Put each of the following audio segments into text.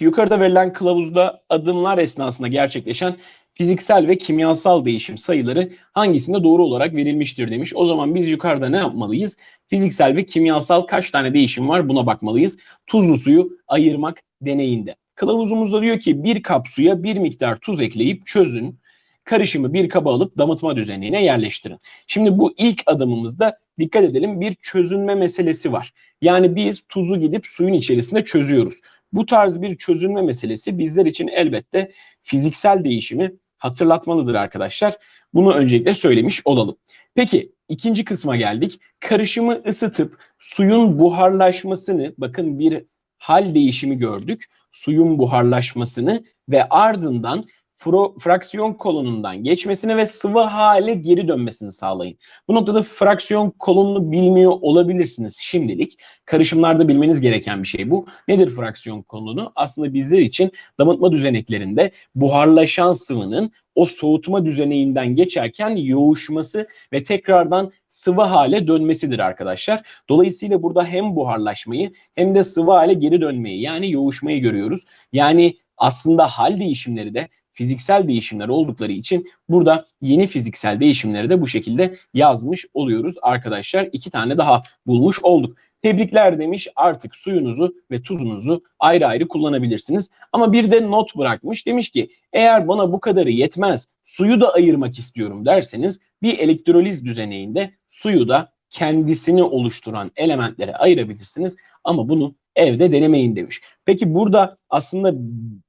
Yukarıda verilen kılavuzda adımlar esnasında gerçekleşen fiziksel ve kimyasal değişim sayıları hangisinde doğru olarak verilmiştir demiş. O zaman biz yukarıda ne yapmalıyız? Fiziksel ve kimyasal kaç tane değişim var buna bakmalıyız. Tuzlu suyu ayırmak deneyinde. Kılavuzumuzda diyor ki bir kap suya bir miktar tuz ekleyip çözün. Karışımı bir kaba alıp damıtma düzenine yerleştirin. Şimdi bu ilk adımımızda dikkat edelim bir çözünme meselesi var. Yani biz tuzu gidip suyun içerisinde çözüyoruz. Bu tarz bir çözünme meselesi bizler için elbette fiziksel değişimi hatırlatmalıdır arkadaşlar. Bunu öncelikle söylemiş olalım. Peki ikinci kısma geldik. Karışımı ısıtıp suyun buharlaşmasını bakın bir hal değişimi gördük. Suyun buharlaşmasını ve ardından fro, fraksiyon kolonundan geçmesini ve sıvı hale geri dönmesini sağlayın. Bu noktada fraksiyon kolonunu bilmiyor olabilirsiniz şimdilik. Karışımlarda bilmeniz gereken bir şey bu. Nedir fraksiyon kolonu? Aslında bizler için damıtma düzeneklerinde buharlaşan sıvının o soğutma düzeneğinden geçerken yoğuşması ve tekrardan sıvı hale dönmesidir arkadaşlar. Dolayısıyla burada hem buharlaşmayı hem de sıvı hale geri dönmeyi yani yoğuşmayı görüyoruz. Yani aslında hal değişimleri de fiziksel değişimler oldukları için burada yeni fiziksel değişimleri de bu şekilde yazmış oluyoruz arkadaşlar. İki tane daha bulmuş olduk. Tebrikler demiş artık suyunuzu ve tuzunuzu ayrı ayrı kullanabilirsiniz. Ama bir de not bırakmış demiş ki eğer bana bu kadarı yetmez suyu da ayırmak istiyorum derseniz bir elektroliz düzeneğinde suyu da kendisini oluşturan elementlere ayırabilirsiniz. Ama bunu evde denemeyin demiş. Peki burada aslında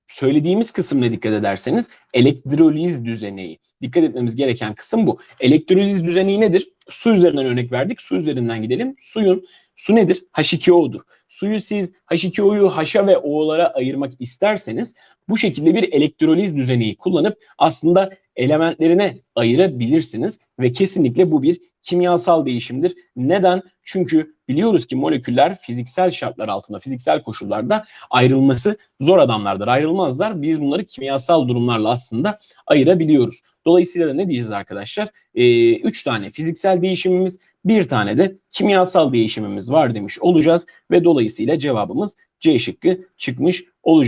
söylediğimiz kısım ne dikkat ederseniz elektroliz düzeneği. Dikkat etmemiz gereken kısım bu. Elektroliz düzeneği nedir? Su üzerinden örnek verdik. Su üzerinden gidelim. Suyun su nedir? H2O'dur. Suyu siz H2O'yu H'a ve O'lara ayırmak isterseniz bu şekilde bir elektroliz düzeneği kullanıp aslında elementlerine ayırabilirsiniz ve kesinlikle bu bir kimyasal değişimdir. Neden? Çünkü biliyoruz ki moleküller fiziksel şartlar altında, fiziksel koşullarda ayrılması zor adamlardır. Ayrılmazlar. Biz bunları kimyasal durumlarla aslında ayırabiliyoruz. Dolayısıyla da ne diyeceğiz arkadaşlar? Ee, üç tane fiziksel değişimimiz, bir tane de kimyasal değişimimiz var demiş olacağız ve dolayısıyla cevabımız C şıkkı çıkmış olacak.